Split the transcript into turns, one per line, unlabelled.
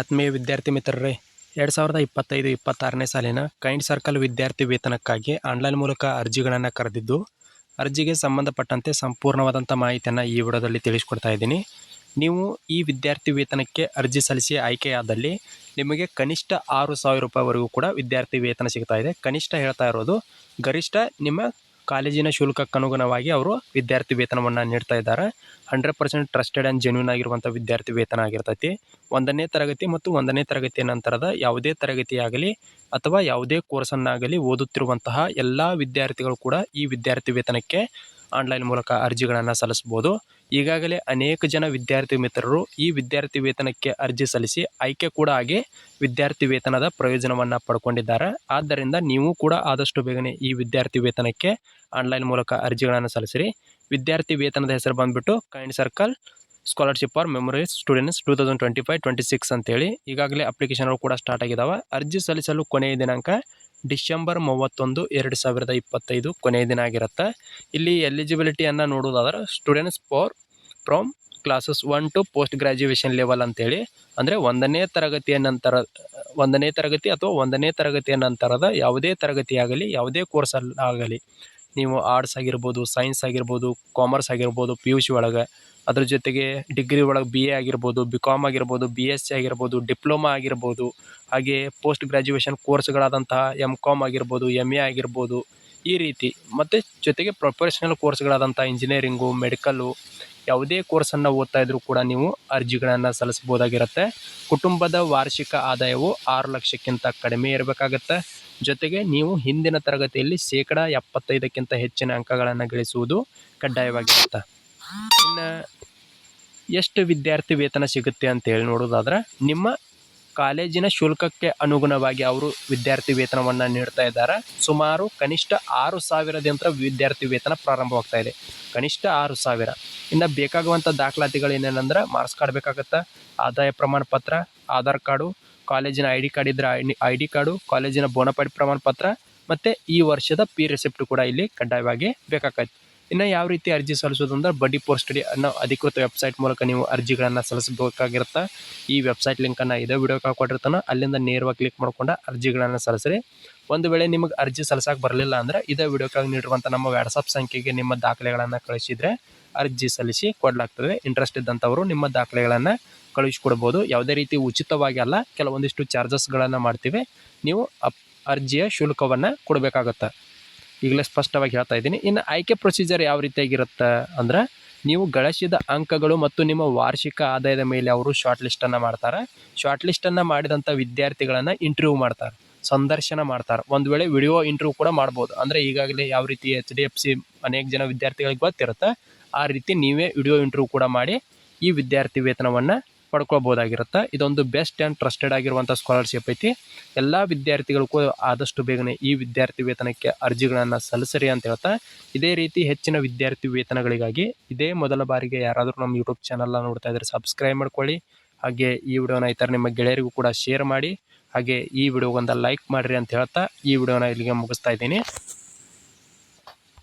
ಆತ್ಮೀಯ ವಿದ್ಯಾರ್ಥಿ ಮಿತ್ರರೇ, ಎರಡು ಸಾವಿರದ ಇಪ್ಪತ್ತೈದು, ಇಪ್ಪತ್ತಾರನೇ ಸಾಲಿನ ಕೈಂಡ್ ಸರ್ಕಲ್ ವಿದ್ಯಾರ್ಥಿ ವೇತನಕ್ಕಾಗಿ ಆನ್ಲೈನ್ ಮೂಲಕ ಅರ್ಜಿಗಳನ್ನು ಕರೆದಿದ್ದು, ಅರ್ಜಿಗೆ ಸಂಬಂಧಪಟ್ಟಂತೆ ಸಂಪೂರ್ಣವಾದಂಥ ಮಾಹಿತಿಯನ್ನು ಈ ವಿಡಿಯೋದಲ್ಲಿ ತಿಳಿಸ್ಕೊಡ್ತಾ ಇದ್ದೀನಿ. ನೀವು ಈ ವಿದ್ಯಾರ್ಥಿ ವೇತನಕ್ಕೆ ಅರ್ಜಿ ಸಲ್ಲಿಸಿ ಆಯ್ಕೆಯಾದಲ್ಲಿ ನಿಮಗೆ ಕನಿಷ್ಠ ಆರು ಸಾವಿರ ರೂಪಾಯಿವರೆಗೂ ಕೂಡ ವಿದ್ಯಾರ್ಥಿ ವೇತನ ಸಿಗ್ತಾ ಇದೆ. ಕನಿಷ್ಠ ಹೇಳ್ತಾ ಇರೋದು, ಗರಿಷ್ಠ ನಿಮ್ಮ ಕಾಲೇಜಿನ ಶುಲ್ಕಕ್ಕೆ ಅನುಗುಣವಾಗಿ ಅವರು ವಿದ್ಯಾರ್ಥಿ ವೇತನವನ್ನು ನೀಡ್ತಾ ಇದ್ದಾರೆ. Hundred percent trusted and genuine ಆಗಿರುವಂಥ ವಿದ್ಯಾರ್ಥಿ ವೇತನ ಆಗಿರ್ತೈತಿ. ಒಂದನೇ ತರಗತಿ ಮತ್ತು ಒಂದನೇ ತರಗತಿಯ ನಂತರದ ಯಾವುದೇ ತರಗತಿಯಾಗಲಿ ಅಥವಾ ಯಾವುದೇ ಕೋರ್ಸನ್ನಾಗಲಿ ಓದುತ್ತಿರುವಂತಹ ಎಲ್ಲ ವಿದ್ಯಾರ್ಥಿಗಳು ಕೂಡ ಈ ವಿದ್ಯಾರ್ಥಿ ವೇತನಕ್ಕೆ ಆನ್ಲೈನ್ ಮೂಲಕ ಅರ್ಜಿಗಳನ್ನು ಸಲ್ಲಿಸಬಹುದು. ಈಗಾಗಲೇ ಅನೇಕ ಜನ ವಿದ್ಯಾರ್ಥಿ ಮಿತ್ರರು ಈ ವಿದ್ಯಾರ್ಥಿ ವೇತನಕ್ಕೆ ಅರ್ಜಿ ಸಲ್ಲಿಸಿ ಆಯ್ಕೆ ಕೂಡ ಆಗಿ ವಿದ್ಯಾರ್ಥಿ ವೇತನದ ಪ್ರಯೋಜನವನ್ನು ಪಡ್ಕೊಂಡಿದ್ದಾರೆ. ಆದ್ದರಿಂದ ನೀವು ಕೂಡ ಆದಷ್ಟು ಬೇಗನೆ ಈ ವಿದ್ಯಾರ್ಥಿ ವೇತನಕ್ಕೆ ಆನ್ಲೈನ್ ಮೂಲಕ ಅರ್ಜಿಗಳನ್ನು ಸಲ್ಲಿಸಿರಿ. ವಿದ್ಯಾರ್ಥಿ ವೇತನದ ಹೆಸರು ಬಂದುಬಿಟ್ಟು Kind Circle scholarship for meritorious students two thousand twenty five twenty six ಅಂತೇಳಿ ಈಗಾಗಲೇ ಅಪ್ಲಿಕೇಶನ್ಗಳು ಕೂಡ ಸ್ಟಾರ್ಟ್ ಆಗಿದ್ದಾವೆ ಅರ್ಜಿ ಸಲ್ಲಿಸಲು ಕೊನೆಯ ದಿನಾಂಕ ಡಿಸೆಂಬರ್ ಮೂವತ್ತೊಂದು, ಎರಡು ಸಾವಿರದ ಇಪ್ಪತ್ತೈದು ಕೊನೆಯ ದಿನ ಆಗಿರುತ್ತೆ. ಇಲ್ಲಿ ಎಲಿಜಿಬಿಲಿಟಿಯನ್ನು ನೋಡೋದಾದ್ರೆ students for from classes one to post graduation level ಅಂತೇಳಿ, ಅಂದರೆ ಒಂದನೇ ತರಗತಿಯ ನಂತರ, ಒಂದನೇ ತರಗತಿ ಅಥವಾ ಒಂದನೇ ತರಗತಿಯ ನಂತರದ ಯಾವುದೇ ತರಗತಿಯಾಗಲಿ, ಯಾವುದೇ ಕೋರ್ಸಲ್ಲಾಗಲಿ ನೀವು ಆರ್ಟ್ಸ್ ಆಗಿರ್ಬೋದು ಸೈನ್ಸ್ ಆಗಿರ್ಬೋದು ಕಾಮರ್ಸ್ ಆಗಿರ್ಬೋದು ಪಿ ಯು ಸಿ ಒಳಗೆ. ಅದ್ರ ಜೊತೆಗೆ ಡಿಗ್ರಿ ಒಳಗೆ ಬಿ ಎ ಆಗಿರ್ಬೋದು ಬಿ ಕಾಮ್ ಆಗಿರ್ಬೋದು ಬಿ ಎಸ್ ಸಿ ಆಗಿರ್ಬೋದು ಡಿಪ್ಲೊಮಾ ಆಗಿರ್ಬೋದು, ಹಾಗೆ ಪೋಸ್ಟ್ ಗ್ರ್ಯಾಜುಯೇಷನ್ ಕೋರ್ಸ್ಗಳಾದಂತಹ ಎಂ ಕಾಮ್ ಆಗಿರ್ಬೋದು ಎಂ ಎ ಆಗಿರ್ಬೋದು ಈ ರೀತಿ. ಮತ್ತು ಜೊತೆಗೆ ಪ್ರೊಫೆಷ್ನಲ್ ಕೋರ್ಸ್ಗಳಾದಂಥ ಇಂಜಿನಿಯರಿಂಗು ಮೆಡಿಕಲ್ಲು ಯಾವುದೇ ಕೋರ್ಸನ್ನು ಓದ್ತಾ ಇದ್ರೂ ಕೂಡ ನೀವು ಅರ್ಜಿಗಳನ್ನು ಸಲ್ಲಿಸಬಹುದಾಗಿರುತ್ತೆ. ಕುಟುಂಬದ ವಾರ್ಷಿಕ ಆದಾಯವು ಆರು ಲಕ್ಷಕ್ಕಿಂತ ಕಡಿಮೆ ಇರಬೇಕಾಗತ್ತೆ. ಜೊತೆಗೆ ನೀವು ಹಿಂದಿನ ತರಗತಿಯಲ್ಲಿ ಶೇಕಡ ಎಪ್ಪತ್ತೈದಕ್ಕಿಂತ ಹೆಚ್ಚಿನ ಅಂಕಗಳನ್ನು ಗಳಿಸುವುದು ಕಡ್ಡಾಯವಾಗಿರುತ್ತೆ. ಇನ್ನು ಎಷ್ಟು ವಿದ್ಯಾರ್ಥಿ ವೇತನ ಸಿಗುತ್ತೆ ಅಂತ ಹೇಳಿ ನೋಡೋದಾದ್ರೆ, ನಿಮ್ಮ ಕಾಲೇಜಿನ ಶುಲ್ಕಕ್ಕೆ ಅನುಗುಣವಾಗಿ ಅವರು ವಿದ್ಯಾರ್ಥಿ ವೇತನವನ್ನು ನೀಡ್ತಾ ಇದ್ದಾರೆ. ಸುಮಾರು ಕನಿಷ್ಠ ಆರು ಸಾವಿರದಿಂದ ವಿದ್ಯಾರ್ಥಿ ವೇತನ ಪ್ರಾರಂಭವಾಗ್ತಾ ಇದೆ. ಕನಿಷ್ಠ ಆರು ಸಾವಿರ. ಇನ್ನು ಬೇಕಾಗುವಂಥ ದಾಖಲಾತಿಗಳು ಏನೇನಂದ್ರೆ ಮಾರ್ಕ್ಸ್ ಕಾರ್ಡ್ ಬೇಕಾಗುತ್ತೆ, ಆದಾಯ ಪ್ರಮಾಣ ಪತ್ರ, ಆಧಾರ್ ಕಾರ್ಡು, ಕಾಲೇಜಿನ ಐ ಡಿ ಕಾರ್ಡ್ ಇದ್ರೆ ಐ ಡಿ ಕಾರ್ಡು, ಕಾಲೇಜಿನ ಬೋನಪಾಡಿ ಪ್ರಮಾಣ ಪತ್ರ ಮತ್ತು ಈ ವರ್ಷದ ಪಿ ರೆಸಿಪ್ಟ್ ಕೂಡ ಇಲ್ಲಿ ಕಡ್ಡಾಯವಾಗಿ ಬೇಕಾಗತ್ತೆ ಇನ್ನು ಯಾವ ರೀತಿ ಅರ್ಜಿ ಸಲ್ಲಿಸೋದು ಅಂದ್ರೆ ಪೋಸ್ಟ್ ಸ್ಟಡಿ ಅನ್ನೋ ಅಧಿಕೃತ ವೆಬ್ಸೈಟ್ ಮೂಲಕ ನೀವು ಅರ್ಜಿಗಳನ್ನು ಸಲ್ಲಿಸಬೇಕಾಗಿರುತ್ತೆ. ಈ ವೆಬ್ಸೈಟ್ ಲಿಂಕನ್ನು ಇದೇ ವಿಡಿಯೋಗೆ ಕೊಟ್ಟಿರ್ತಾನೆ. ಅಲ್ಲಿಂದ ನೇರವಾಗಿ ಕ್ಲಿಕ್ ಮಾಡ್ಕೊಂಡು ಅರ್ಜಿಗಳನ್ನು ಸಲ್ಲಿಸ್ರಿ. ಒಂದು ವೇಳೆ ನಿಮಗೆ ಅರ್ಜಿ ಸಲ್ಲಿಸೋಕೆ ಬರಲಿಲ್ಲ ಅಂದರೆ ಇದೇ ವಿಡಿಯೋಕ್ಕಾಗಿ ನೀಡಿರುವಂಥ ನಮ್ಮ ವ್ಯಾಟ್ಸಪ್ ಸಂಖ್ಯೆಗೆ ನಿಮ್ಮ ದಾಖಲೆಗಳನ್ನು ಕಳಿಸಿದರೆ ಅರ್ಜಿ ಸಲ್ಲಿಸಿ ಕೊಡಲಾಗ್ತದೆ. ಇಂಟ್ರೆಸ್ಟ್ ಇದ್ದಂಥವರು ನಿಮ್ಮ ದಾಖಲೆಗಳನ್ನು ಕಳುಹಿಸಿಕೊಡ್ಬೋದು ಯಾವುದೇ ರೀತಿ ಉಚಿತವಾಗಿ ಅಲ್ಲ, ಕೆಲವೊಂದಿಷ್ಟು ಚಾರ್ಜಸ್ಗಳನ್ನು ಮಾಡ್ತೀವಿ. ನೀವು ಅರ್ಜಿಯ ಶುಲ್ಕವನ್ನು ಕೊಡಬೇಕಾಗತ್ತೆ. ಈಗಲೇ ಸ್ಪಷ್ಟವಾಗಿ ಹೇಳ್ತಾ ಇದ್ದೀನಿ. ಇನ್ನು ಆಯ್ಕೆ ಪ್ರೊಸೀಜರ್ ಯಾವ ರೀತಿಯಾಗಿರುತ್ತೆ ಅಂದ್ರೆ ನೀವು ಗಳಿಸಿದ ಅಂಕಗಳು ಮತ್ತು ನಿಮ್ಮ ವಾರ್ಷಿಕ ಆದಾಯದ ಮೇಲೆ ಅವರು ಶಾರ್ಟ್ ಲಿಸ್ಟನ್ನು ಮಾಡ್ತಾರೆ. ಶಾರ್ಟ್ ಲಿಸ್ಟನ್ನು ಮಾಡಿದಂಥ ವಿದ್ಯಾರ್ಥಿಗಳನ್ನು ಇಂಟರ್ವ್ಯೂ ಮಾಡ್ತಾರೆ, ಸಂದರ್ಶನ ಮಾಡ್ತಾರೆ. ಒಂದು ವೇಳೆ ವಿಡಿಯೋ ಇಂಟರ್ವ್ಯೂ ಕೂಡ ಮಾಡ್ಬೋದು. ಅಂದರೆ ಈಗಾಗಲೇ ಯಾವ ರೀತಿ ಎಚ್ ಡಿ ಎಫ್ ಸಿ ಅನೇಕ ಜನ ವಿದ್ಯಾರ್ಥಿಗಳಿಗೆ ಗೊತ್ತಿರುತ್ತೆ, ಆ ರೀತಿ ನೀವೇ ವಿಡಿಯೋ ಇಂಟರ್ವ್ಯೂ ಕೂಡ ಮಾಡಿ ಈ ವಿದ್ಯಾರ್ಥಿ ವೇತನವನ್ನು ಪಡ್ಕೊಳ್ಬೋದಾಗಿರುತ್ತೆ ಇದೊಂದು ಬೆಸ್ಟ್ ಆ್ಯಂಡ್ ಟ್ರಸ್ಟೆಡ್ ಆಗಿರುವಂಥ ಸ್ಕಾಲರ್ಶಿಪ್ ಐತಿ. ಎಲ್ಲ ವಿದ್ಯಾರ್ಥಿಗಳಿಗೂ ಆದಷ್ಟು ಬೇಗನೆ ಈ ವಿದ್ಯಾರ್ಥಿ ವೇತನಕ್ಕೆ ಅರ್ಜಿಗಳನ್ನು ಸಲ್ಲಿಸರಿ ಅಂತ ಹೇಳ್ತಾ, ಇದೇ ರೀತಿ ಹೆಚ್ಚಿನ ವಿದ್ಯಾರ್ಥಿ ವೇತನಗಳಿಗಾಗಿ ಇದೇ ಮೊದಲ ಬಾರಿಗೆ ಯಾರಾದರೂ ನಮ್ಮ ಯೂಟ್ಯೂಬ್ ಚಾನಲ್ನ ನೋಡ್ತಾ ಇದ್ದರೆ ಸಬ್ಸ್ಕ್ರೈಬ್ ಮಾಡ್ಕೊಳ್ಳಿ. ಹಾಗೆ ಈ ವಿಡಿಯೋನ ಈ ಥರ ನಿಮ್ಮ ಗೆಳೆಯರಿಗೂ ಕೂಡ ಶೇರ್ ಮಾಡಿ, ಹಾಗೆ ಈ ವಿಡಿಯೋಗೊಂದು ಲೈಕ್ ಮಾಡಿರಿ ಅಂತ ಹೇಳ್ತಾ, ಈ ವಿಡಿಯೋನ ಇಲ್ಲಿಗೆ ಮುಗಿಸ್ತಾ ಇದ್ದೀನಿ.